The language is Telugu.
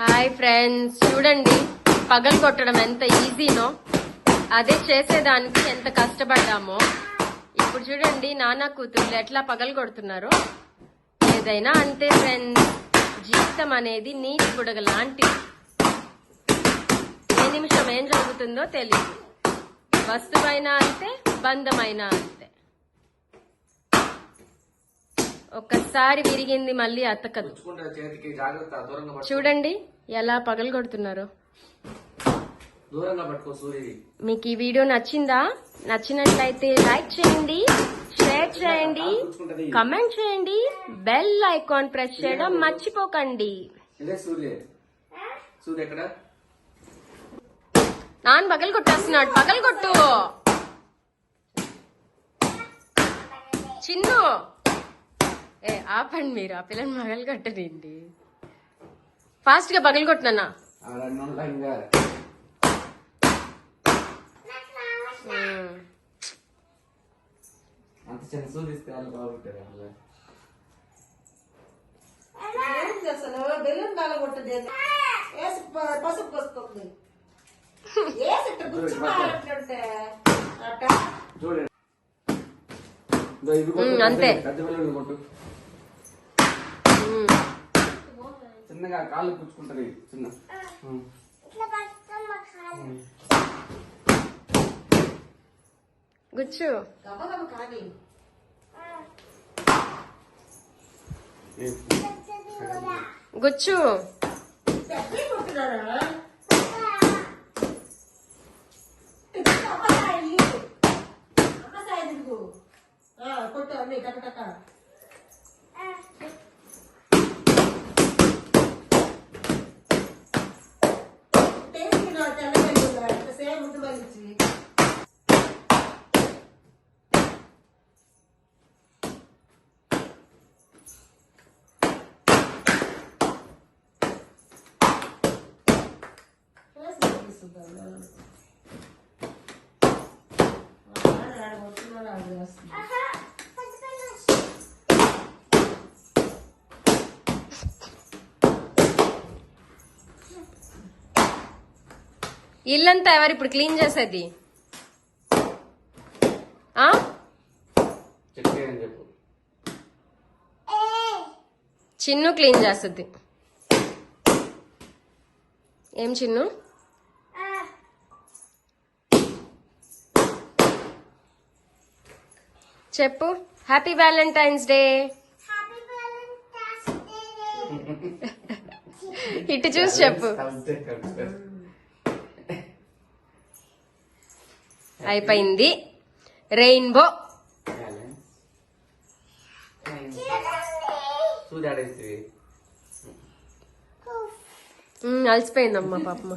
Hi friends. చూడండి పగలు కొట్టడం ఎంత ఈజీనో అదే చేసేదానికి ఎంత కష్టపడ్డామో. ఇప్పుడు చూడండి నాన్న కూతుర్లు ఎట్లా పగలు కొడుతున్నారో? ఏదైనా అంతే ఫ్రెండ్స్. జీవితం అనేది నీటి బుడగ లాంటిది ఏ నిమిషం ఏం జరుగుతుందో తెలియదు వస్తువైనా అంతే బంధమైనా అంతే. ఒక్కసారి విరిగింది మళ్ళీ అతకదు. చూడండి ఎలా పగలు కొడుతున్నారు దూరంగా పట్టుకో సూర్యుడి మీకు ఈ వీడియో నచ్చిందా? నచ్చినట్లయితే లైక్ చేయండి షేర్ చేయండి కమెంట్ చేయండి బెల్ ఐకాన్ ప్రెస్ చేయడం మర్చిపోకండి. నాన్న పగలు కొట్టేస్తున్నాడు పగలు కొట్టు చిన్ను. ఏ ఆపండి మీరు. ఆ పిల్లని పగలు కొట్టనండి ఫాస్ట్గా పగలు కొట్టినా అంత చిన్న ఇస్తే వాళ్ళు బాగుంటారు అసలు బెల్లం వేసి పసుపు వేసి అట్ట చూడండి. అంతే. చిన్నగా కాళ్ళు పుచ్చుకుంటది చిన్న. గుచ్చు. గుచ్చు. আমি টাকা টাকা Gracias. ఇల్లంతా ఎవరు ఇప్పుడు క్లీన్ చేసేది? చిన్ను క్లీన్ చేస్తుంది. ఏం చిన్ను? చెప్పు. హ్యాపీ వ్యాలంటైన్స్ డే ఇటు చూసి చెప్పు. అయిపోయింది. రెయిన్బో అలసిపోయిందమ్మా పాపమ్మ